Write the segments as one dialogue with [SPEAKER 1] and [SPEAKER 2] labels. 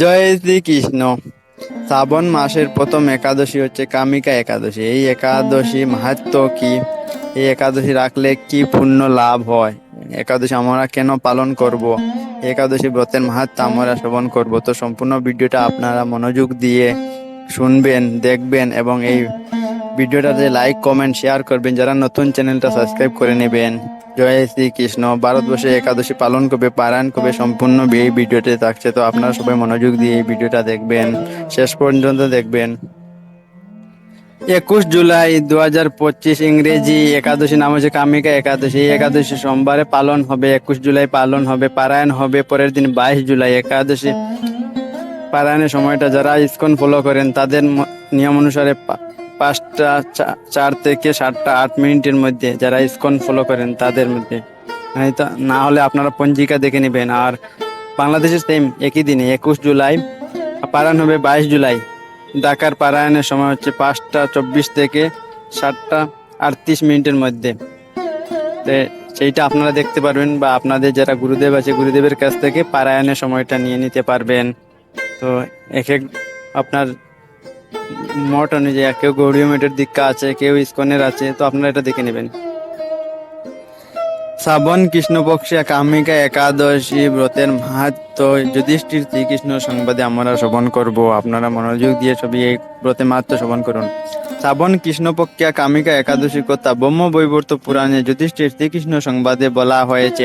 [SPEAKER 1] জয় শ্রীকৃষ্ণ শ্রাবণ মাসের প্রথম একাদশী হচ্ছে কামিকা একাদশী এই একাদশী মাহাত্ম কি এই একাদশী রাখলে কি পুণ্য লাভ হয় একাদশী আমরা কেন পালন করব একাদশী ব্রতের মাহাত্ম আমরা শ্রবণ করব তো সম্পূর্ণ ভিডিওটা আপনারা মনোযোগ দিয়ে শুনবেন দেখবেন এবং এই ভিডিওটাতে লাইক কমেন্ট শেয়ার করবেন যারা নতুন চ্যানেলটা সাবস্ক্রাইব করে নেবেন জয় শ্রী কৃষ্ণ ভারতবর্ষে একাদশী পালন করবে পারায়ণ করবে সম্পূর্ণ এই ভিডিওতে থাকছে তো আপনারা সবাই মনোযোগ দিয়ে এই ভিডিওটা দেখবেন শেষ পর্যন্ত দেখবেন একুশ জুলাই দু হাজার পঁচিশ ইংরেজি একাদশী নাম হচ্ছে কামিকা একাদশী একাদশী সোমবারে পালন হবে একুশ জুলাই পালন হবে পারায়ণ হবে পরের দিন বাইশ জুলাই একাদশী পারায়ণের সময়টা যারা ইস্কন ফলো করেন তাদের নিয়ম অনুসারে পাঁচটা চার থেকে সাতটা আট মিনিটের মধ্যে যারা স্কন ফলো করেন তাদের মধ্যে না হলে আপনারা পঞ্জিকা দেখে নেবেন আর বাংলাদেশে সেম একই দিনে একুশ জুলাই পারায়ণ হবে বাইশ জুলাই ঢাকার পারায়ণের সময় হচ্ছে পাঁচটা চব্বিশ থেকে সাতটা আটত্রিশ মিনিটের মধ্যে সেইটা আপনারা দেখতে পারবেন বা আপনাদের যারা গুরুদেব আছে গুরুদেবের কাছ থেকে পারায়ণের সময়টা নিয়ে নিতে পারবেন তো এক আপনার মঠ অনুযায়ী কেউ গৌরীয় মেটের দীক্ষা আছে কেউ ইস্কনের আছে তো আপনারা এটা দেখে নেবেন শ্রাবণ কৃষ্ণপক্ষে কামিকা একাদশী ব্রতের মাহাত্ম যুধিষ্ঠির শ্রীকৃষ্ণ সংবাদে আমরা শ্রবণ করব আপনারা মনোযোগ দিয়ে সবই এই ব্রতে মাহাত্ম শ্রবণ করুন শ্রাবণ কৃষ্ণপক্ষে কামিকা একাদশী কথা ব্রহ্ম বৈবর্ত পুরাণে যুধিষ্ঠির শ্রীকৃষ্ণ সংবাদে বলা হয়েছে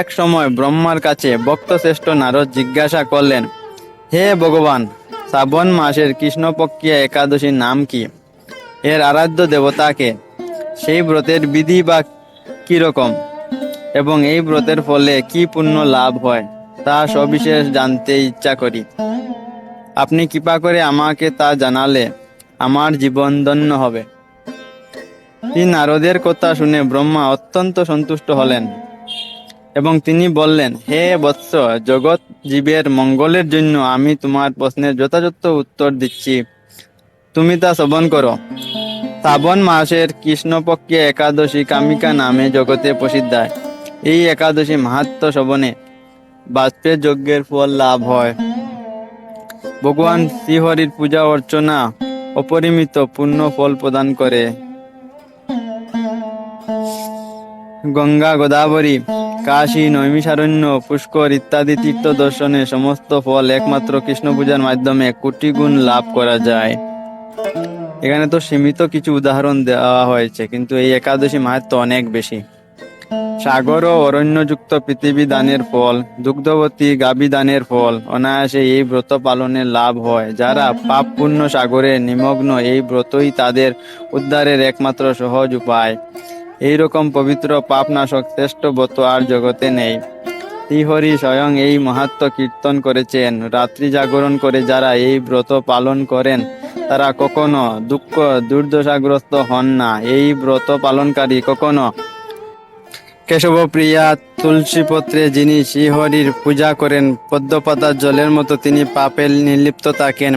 [SPEAKER 1] এক সময় ব্রহ্মার কাছে ভক্তশ্রেষ্ঠ নারদ জিজ্ঞাসা করলেন হে ভগবান শ্রাবণ মাসের কৃষ্ণপক্ষিয়া একাদশীর নাম কি এর আরাধ্য দেবতাকে সেই ব্রতের বিধি বা কীরকম এবং এই ব্রতের ফলে কি পূর্ণ লাভ হয় তা সবিশেষ জানতে ইচ্ছা করি আপনি কৃপা করে আমাকে তা জানালে আমার জীবন ধন্য হবে তিনি নারদের কথা শুনে ব্রহ্মা অত্যন্ত সন্তুষ্ট হলেন এবং তিনি বললেন হে বৎস জগৎ জীবের মঙ্গলের জন্য আমি তোমার প্রশ্নের যথাযথ উত্তর দিচ্ছি তুমি তা শ্রবণ করো শ্রাবণ মাসের কৃষ্ণপক্ষে একাদশী কামিকা নামে জগতে প্রসিদ্ধায় এই একাদশী মাহাত্ম শ্রবণে বাজপেয় যজ্ঞের ফল লাভ হয় ভগবান শ্রীহরির পূজা অর্চনা অপরিমিত পূর্ণ ফল প্রদান করে গঙ্গা গোদাবরী কাশী নৈমিষারণ্য পুষ্কর ইত্যাদি তীর্থ দর্শনে সমস্ত ফল একমাত্র কৃষ্ণ পূজার মাধ্যমে কোটি গুণ লাভ করা যায় এখানে তো সীমিত কিছু উদাহরণ দেওয়া হয়েছে কিন্তু এই একাদশী মাহাত্ম অনেক বেশি সাগর ও অরণ্যযুক্ত পৃথিবী দানের ফল দুগ্ধবতী গাবি দানের ফল অনায়াসে এই ব্রত পালনের লাভ হয় যারা পাপ পূর্ণ সাগরে নিমগ্ন এই ব্রতই তাদের উদ্ধারের একমাত্র সহজ উপায় এইরকম পবিত্র পাপনাশক শ্রেষ্ঠ ব্রত আর জগতে নেই শ্রীহরি স্বয়ং এই মাহাত্ম কীর্তন করেছেন রাত্রি জাগরণ করে যারা এই ব্রত পালন করেন তারা কখনো দুঃখ দুর্দশাগ্রস্ত হন না এই ব্রত পালনকারী কখনো কেশবপ্রিয়া পত্রে যিনি শ্রীহরির পূজা করেন পদ্মপাতার জলের মতো তিনি পাপের নির্লিপ্ত থাকেন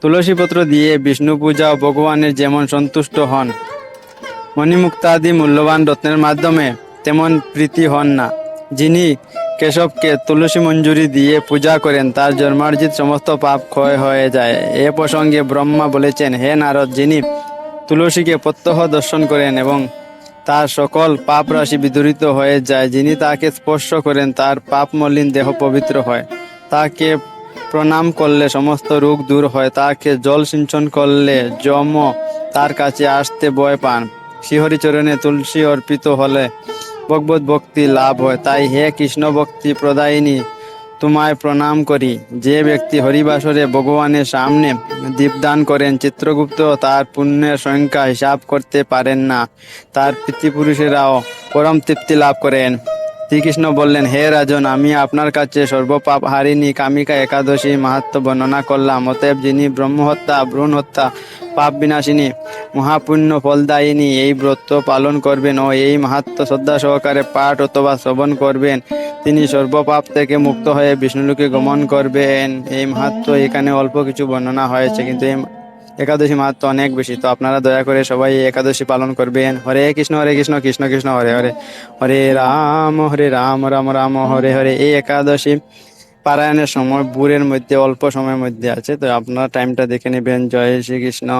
[SPEAKER 1] তুলসীপত্র দিয়ে বিষ্ণু পূজা ভগবানের যেমন সন্তুষ্ট হন মণিমুক্তাদি মূল্যবান রত্নের মাধ্যমে তেমন প্রীতি হন না যিনি কেশবকে তুলসী মঞ্জুরি দিয়ে পূজা করেন তার জন্মার্জিত সমস্ত পাপ ক্ষয় হয়ে যায় এ প্রসঙ্গে ব্রহ্মা বলেছেন হে নারদ যিনি তুলসীকে প্রত্যহ দর্শন করেন এবং তার সকল পাপ রাশি বিদূরিত হয়ে যায় যিনি তাকে স্পর্শ করেন তার পাপ মলিন দেহ পবিত্র হয় তাকে প্রণাম করলে সমস্ত রোগ দূর হয় তাকে জল সিঞ্চন করলে যম তার কাছে আসতে ভয় পান শ্রীহরিচরণে তুলসী অর্পিত হলে ভগবত ভক্তি লাভ হয় তাই হে কৃষ্ণ ভক্তি প্রদায়িনী তোমায় প্রণাম করি যে ব্যক্তি হরিবাসরে ভগবানের সামনে দীপদান করেন চিত্রগুপ্ত তার পুণ্যের সংখ্যা হিসাব করতে পারেন না তার পিতৃপুরুষেরাও পরম তৃপ্তি লাভ করেন শ্রীকৃষ্ণ বললেন হে রাজন আমি আপনার কাছে সর্বপাপ হারিনি কামিকা একাদশী মাহাত্ম বর্ণনা করলাম অতএব যিনি ব্রহ্মহত্যা ভ্রূণ হত্যা পাপ বিনাশিনী মহাপুণ্য ফলদায়িনী এই ব্রত পালন করবেন ও এই মাহাত্ম শ্রদ্ধা সহকারে পাঠ অথবা শ্রবণ করবেন তিনি সর্বপাপ থেকে মুক্ত হয়ে বিষ্ণুলোকে গমন করবেন এই মাহাত্ম এখানে অল্প কিছু বর্ণনা হয়েছে কিন্তু এই একাদশী মাহাত্ম অনেক বেশি তো আপনারা দয়া করে সবাই একাদশী পালন করবেন হরে কৃষ্ণ হরে কৃষ্ণ কৃষ্ণ কৃষ্ণ হরে হরে হরে রাম হরে রাম রাম রাম হরে হরে এই একাদশী পারায়ণের সময় বুড়ের মধ্যে অল্প সময়ের মধ্যে আছে তো আপনারা টাইমটা দেখে নেবেন জয় শ্রীকৃষ্ণ